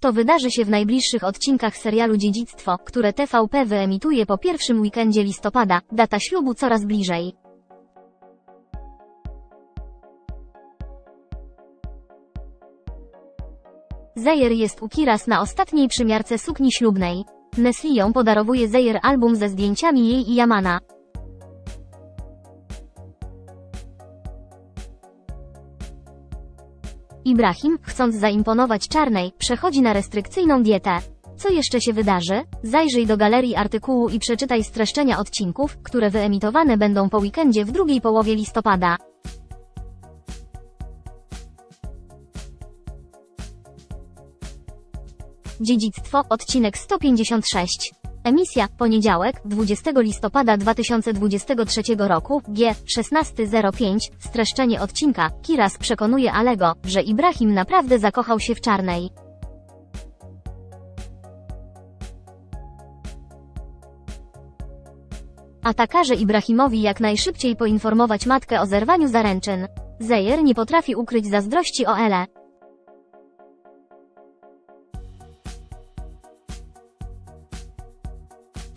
To wydarzy się w najbliższych odcinkach serialu Dziedzictwo, które TVP wyemituje po pierwszym weekendzie listopada, data ślubu coraz bliżej. Zejer jest u Kiras na ostatniej przymiarce sukni ślubnej. Nesli ją podarowuje Zejer album ze zdjęciami jej i Yamana. Ibrahim, chcąc zaimponować czarnej, przechodzi na restrykcyjną dietę. Co jeszcze się wydarzy? Zajrzyj do galerii artykułu i przeczytaj streszczenia odcinków, które wyemitowane będą po weekendzie w drugiej połowie listopada. Dziedzictwo, odcinek 156. Emisja, poniedziałek, 20 listopada 2023 roku, G, 16.05, streszczenie odcinka, Kiras przekonuje Alego, że Ibrahim naprawdę zakochał się w czarnej. A każe Ibrahimowi jak najszybciej poinformować matkę o zerwaniu zaręczyn. Zejer nie potrafi ukryć zazdrości o Ele.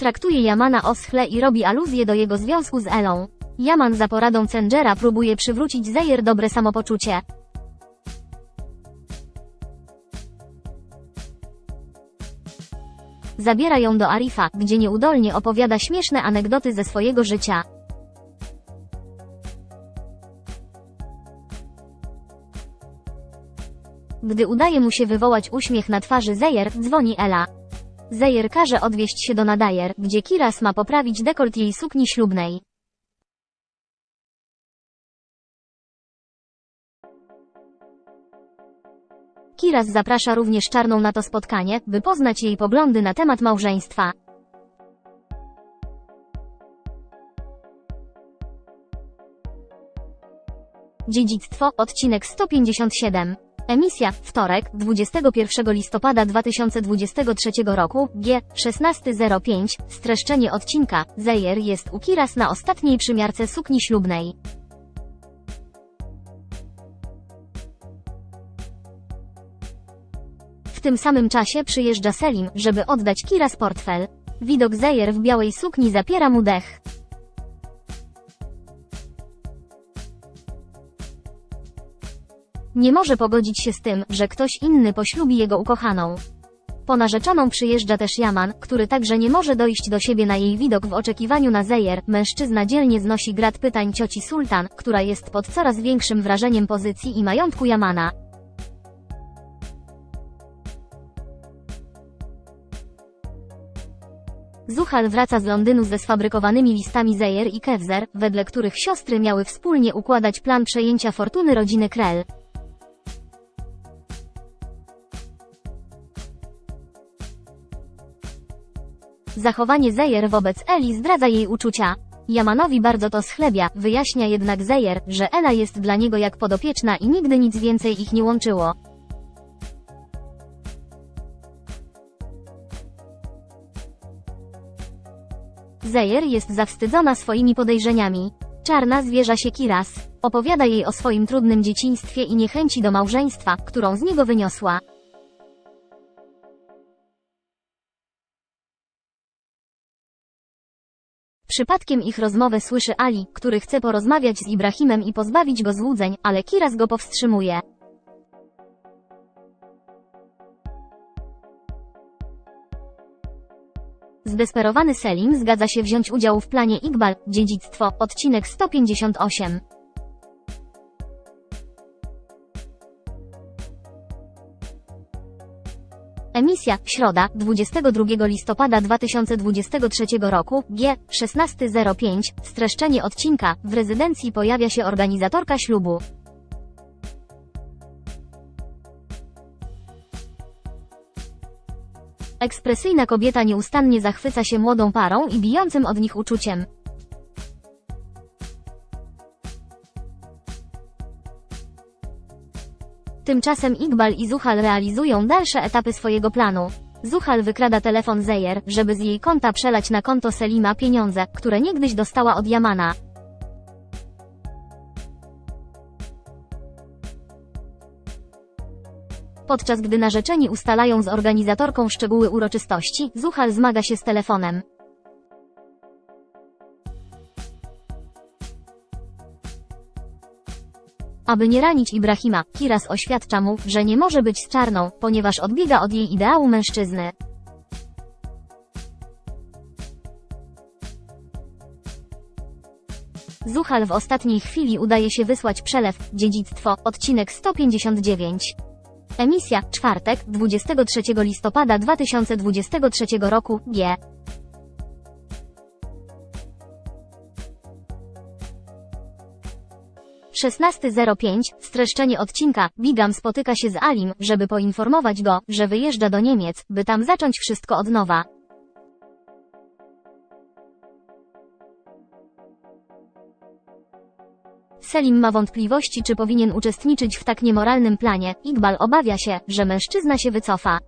Traktuje Yamana oschle i robi aluzję do jego związku z Elą. Yaman za poradą Cengera próbuje przywrócić Zejer dobre samopoczucie. Zabiera ją do Arifa, gdzie nieudolnie opowiada śmieszne anegdoty ze swojego życia. Gdy udaje mu się wywołać uśmiech na twarzy Zejer, dzwoni Ela. Zejer każe odwieźć się do Nadajer, gdzie Kiras ma poprawić dekolt jej sukni ślubnej. Kiras zaprasza również Czarną na to spotkanie, by poznać jej poglądy na temat małżeństwa. Dziedzictwo, odcinek 157. Emisja, wtorek, 21 listopada 2023 roku, G, 16.05, streszczenie odcinka, Zejer jest u Kiras na ostatniej przymiarce sukni ślubnej. W tym samym czasie przyjeżdża Selim, żeby oddać Kiras portfel. Widok Zejer w białej sukni zapiera mu dech. Nie może pogodzić się z tym, że ktoś inny poślubi jego ukochaną. Po narzeczoną przyjeżdża też Yaman, który także nie może dojść do siebie na jej widok w oczekiwaniu na Zejer. Mężczyzna dzielnie znosi grad pytań cioci Sultan, która jest pod coraz większym wrażeniem pozycji i majątku Yamana. Zuhal wraca z Londynu ze sfabrykowanymi listami Zejer i Kevzer, wedle których siostry miały wspólnie układać plan przejęcia fortuny rodziny Krell. Zachowanie Zejer wobec Eli zdradza jej uczucia. Yamanowi bardzo to schlebia, wyjaśnia jednak Zejer, że Ela jest dla niego jak podopieczna i nigdy nic więcej ich nie łączyło. Zejer jest zawstydzona swoimi podejrzeniami. Czarna zwierza się Kiras. Opowiada jej o swoim trudnym dzieciństwie i niechęci do małżeństwa, którą z niego wyniosła. Przypadkiem ich rozmowę słyszy Ali, który chce porozmawiać z Ibrahimem i pozbawić go złudzeń, ale Kiras go powstrzymuje. Zdesperowany Selim zgadza się wziąć udział w planie Iqbal, dziedzictwo, odcinek 158. Emisja, środa, 22 listopada 2023 roku, G, 16.05, streszczenie odcinka, w rezydencji pojawia się organizatorka ślubu. Ekspresyjna kobieta nieustannie zachwyca się młodą parą i bijącym od nich uczuciem. Tymczasem Iqbal i Zuhal realizują dalsze etapy swojego planu. Zuhal wykrada telefon Zejer, żeby z jej konta przelać na konto Selima pieniądze, które niegdyś dostała od Yamana. Podczas gdy narzeczeni ustalają z organizatorką szczegóły uroczystości, Zuhal zmaga się z telefonem. Aby nie ranić Ibrahima, Kiras oświadcza mu, że nie może być z czarną, ponieważ odbiega od jej ideału mężczyzny. Zuhal w ostatniej chwili udaje się wysłać przelew, dziedzictwo, odcinek 159. Emisja, czwartek, 23 listopada 2023 roku, G. Szesnasty zero pięć. Streszczenie odcinka. Bigam spotyka się z Alim, żeby poinformować go, że wyjeżdża do Niemiec, by tam zacząć wszystko od nowa. Selim ma wątpliwości, czy powinien uczestniczyć w tak niemoralnym planie. Iqbal obawia się, że mężczyzna się wycofa.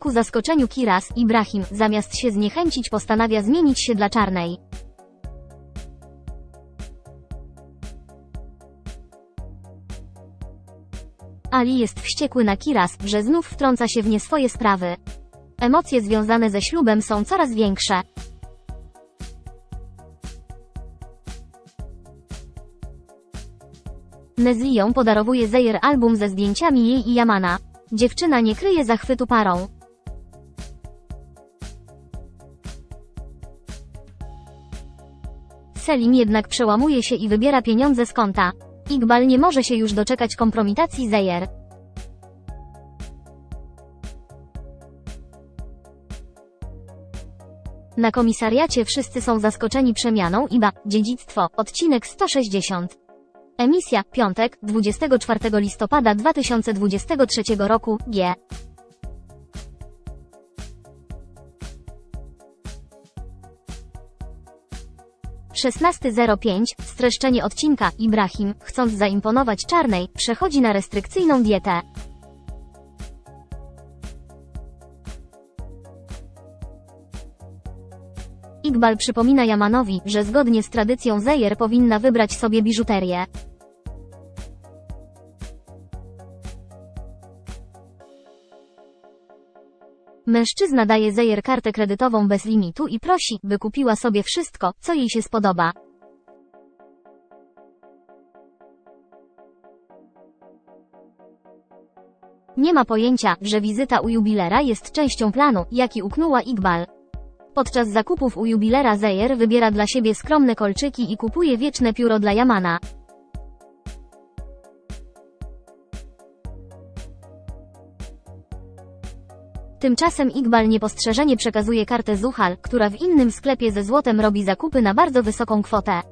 Ku zaskoczeniu Kiras, Ibrahim, zamiast się zniechęcić postanawia zmienić się dla czarnej. Ali jest wściekły na Kiras, że znów wtrąca się w nie swoje sprawy. Emocje związane ze ślubem są coraz większe. Nezlią podarowuje Zejer album ze zdjęciami jej i Yamana. Dziewczyna nie kryje zachwytu parą. Selim jednak przełamuje się i wybiera pieniądze z konta. Iqbal nie może się już doczekać kompromitacji Zejer. Na komisariacie wszyscy są zaskoczeni przemianą IBA, dziedzictwo, odcinek 160. Emisja, piątek, 24 listopada 2023 roku, G. Szesnasty zero pięć. Streszczenie odcinka. Ibrahim, chcąc zaimponować czarnej, przechodzi na restrykcyjną dietę. Iqbal przypomina Yamanowi, że zgodnie z tradycją Zejer powinna wybrać sobie biżuterię. Mężczyzna daje Zejer kartę kredytową bez limitu i prosi, by kupiła sobie wszystko, co jej się spodoba. Nie ma pojęcia, że wizyta u jubilera jest częścią planu, jaki uknęła Iqbal. Podczas zakupów u jubilera Zejer wybiera dla siebie skromne kolczyki i kupuje wieczne pióro dla Yamana. Tymczasem Iqbal niepostrzeżenie przekazuje kartę Zuhal, która w innym sklepie ze złotem robi zakupy na bardzo wysoką kwotę.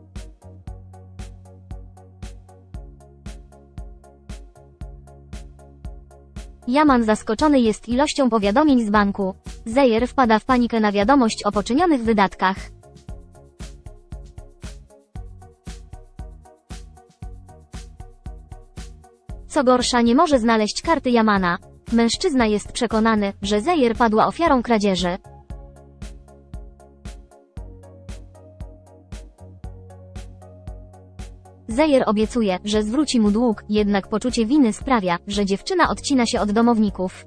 Yaman zaskoczony jest ilością powiadomień z banku. Zejer wpada w panikę na wiadomość o poczynionych wydatkach. Co gorsza nie może znaleźć karty Yamana. Mężczyzna jest przekonany, że Zejer padła ofiarą kradzieży. Zejer obiecuje, że zwróci mu dług, jednak poczucie winy sprawia, że dziewczyna odcina się od domowników.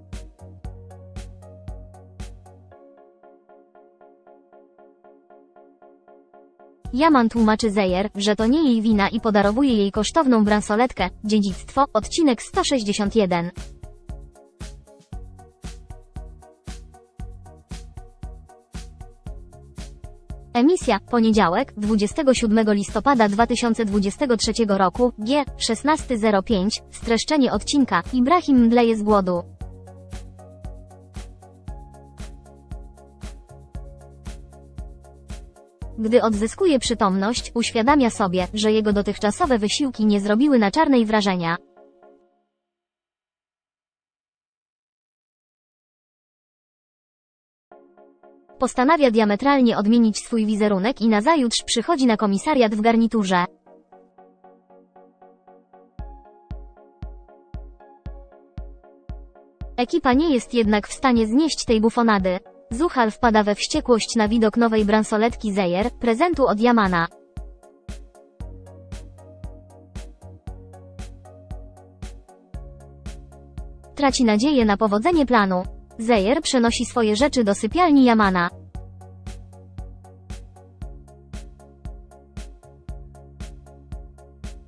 Yaman tłumaczy Zejer, że to nie jej wina i podarowuje jej kosztowną bransoletkę, dziedzictwo, odcinek 161. Emisja, poniedziałek, 27 listopada 2023 roku, G, 16.05, streszczenie odcinka, Ibrahim mdleje z głodu. Gdy odzyskuje przytomność, uświadamia sobie, że jego dotychczasowe wysiłki nie zrobiły na czarnej wrażenia. Postanawia diametralnie odmienić swój wizerunek i nazajutrz przychodzi na komisariat w garniturze. Ekipa nie jest jednak w stanie znieść tej bufonady. Zuchal wpada we wściekłość na widok nowej bransoletki Zeyer, prezentu od Jamana. Traci nadzieję na powodzenie planu. Zejer przenosi swoje rzeczy do sypialni Jamana.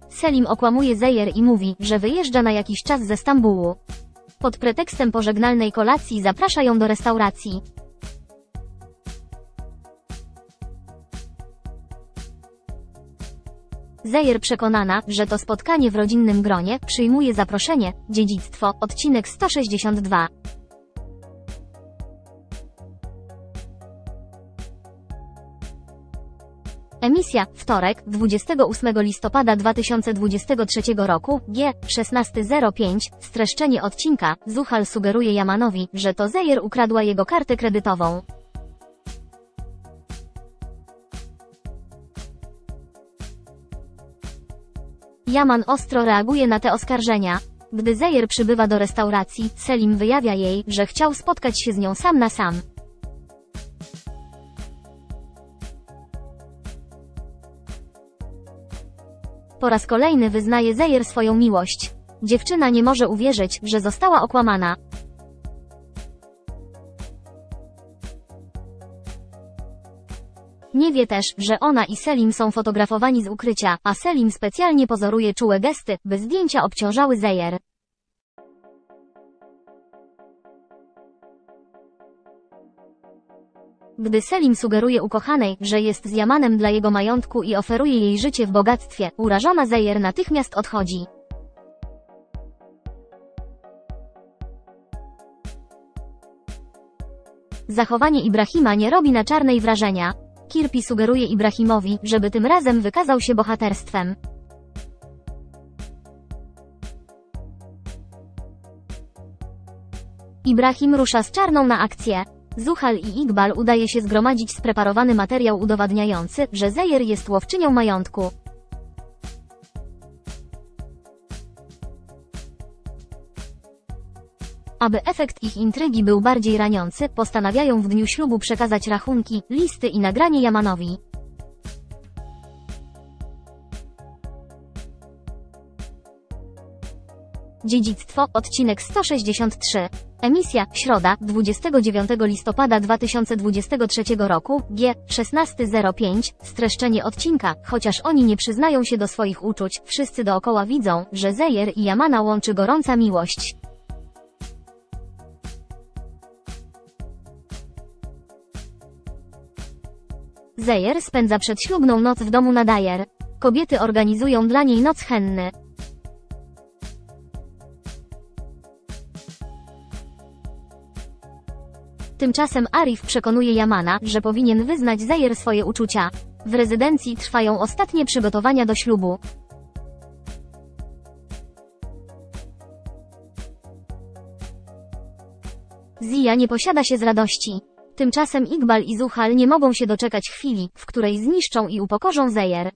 Selim okłamuje Zejer i mówi, że wyjeżdża na jakiś czas ze Stambułu. Pod pretekstem pożegnalnej kolacji zaprasza ją do restauracji. Zejer przekonana, że to spotkanie w rodzinnym gronie, przyjmuje zaproszenie, dziedzictwo, odcinek 162. Emisja, wtorek, 28 listopada 2023 roku, G, 16.05, streszczenie odcinka, Zuchal sugeruje Jamanowi, że to Zejer ukradła jego kartę kredytową. Jaman ostro reaguje na te oskarżenia. Gdy Zejer przybywa do restauracji, Selim wyjawia jej, że chciał spotkać się z nią sam na sam. Po raz kolejny wyznaje Zejer swoją miłość. Dziewczyna nie może uwierzyć, że została okłamana. Nie wie też, że ona i Selim są fotografowani z ukrycia, a Selim specjalnie pozoruje czułe gesty, by zdjęcia obciążały Zejer. Gdy Selim sugeruje ukochanej, że jest z Jamanem dla jego majątku i oferuje jej życie w bogactwie, urażona Zejer natychmiast odchodzi. Zachowanie Ibrahima nie robi na czarnej wrażenia. Kirpi sugeruje Ibrahimowi, żeby tym razem wykazał się bohaterstwem. Ibrahim rusza z czarną na akcję. Zuhal i Iqbal udaje się zgromadzić spreparowany materiał udowadniający, że Zejer jest łowczynią majątku. Aby efekt ich intrygi był bardziej raniący, postanawiają w dniu ślubu przekazać rachunki, listy i nagranie Jamanowi. Dziedzictwo, odcinek 163. Emisja, środa, 29 listopada 2023 roku, G, 16.05, streszczenie odcinka, chociaż oni nie przyznają się do swoich uczuć, wszyscy dookoła widzą, że Zejer i Jamana łączy gorąca miłość. Zejer spędza przedślubną noc w domu Nadajer. Kobiety organizują dla niej noc henny. Tymczasem Arif przekonuje Jamana, że powinien wyznać Zejer swoje uczucia. W rezydencji trwają ostatnie przygotowania do ślubu. Zia nie posiada się z radości. Tymczasem Iqbal i Zuhal nie mogą się doczekać chwili, w której zniszczą i upokorzą Zejer.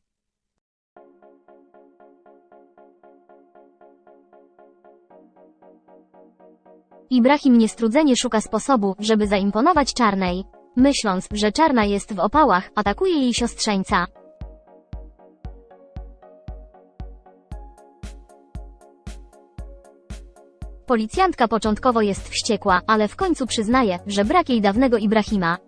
Ibrahim niestrudzenie szuka sposobu, żeby zaimponować Czarnej. Myśląc, że Czarna jest w opałach, atakuje jej siostrzeńca. Policjantka początkowo jest wściekła, ale w końcu przyznaje, że brak jej dawnego Ibrahima.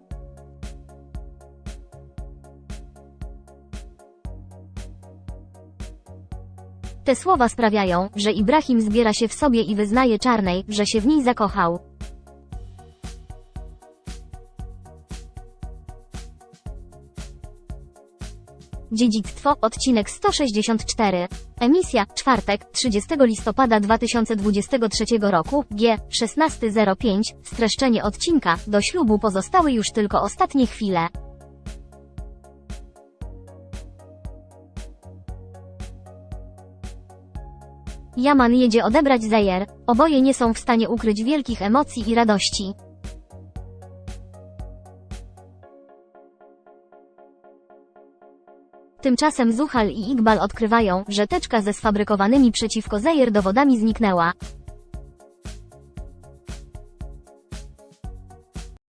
Te słowa sprawiają, że Ibrahim zbiera się w sobie i wyznaje czarnej, że się w niej zakochał. Dziedzictwo, odcinek 164. Emisja, czwartek, 30 listopada 2023 roku, G, 16.05, streszczenie odcinka, do ślubu pozostały już tylko ostatnie chwile. Jaman jedzie odebrać Zejer. Oboje nie są w stanie ukryć wielkich emocji i radości. Tymczasem Zuhal i Iqbal odkrywają, że teczka ze sfabrykowanymi przeciwko Zejer dowodami zniknęła.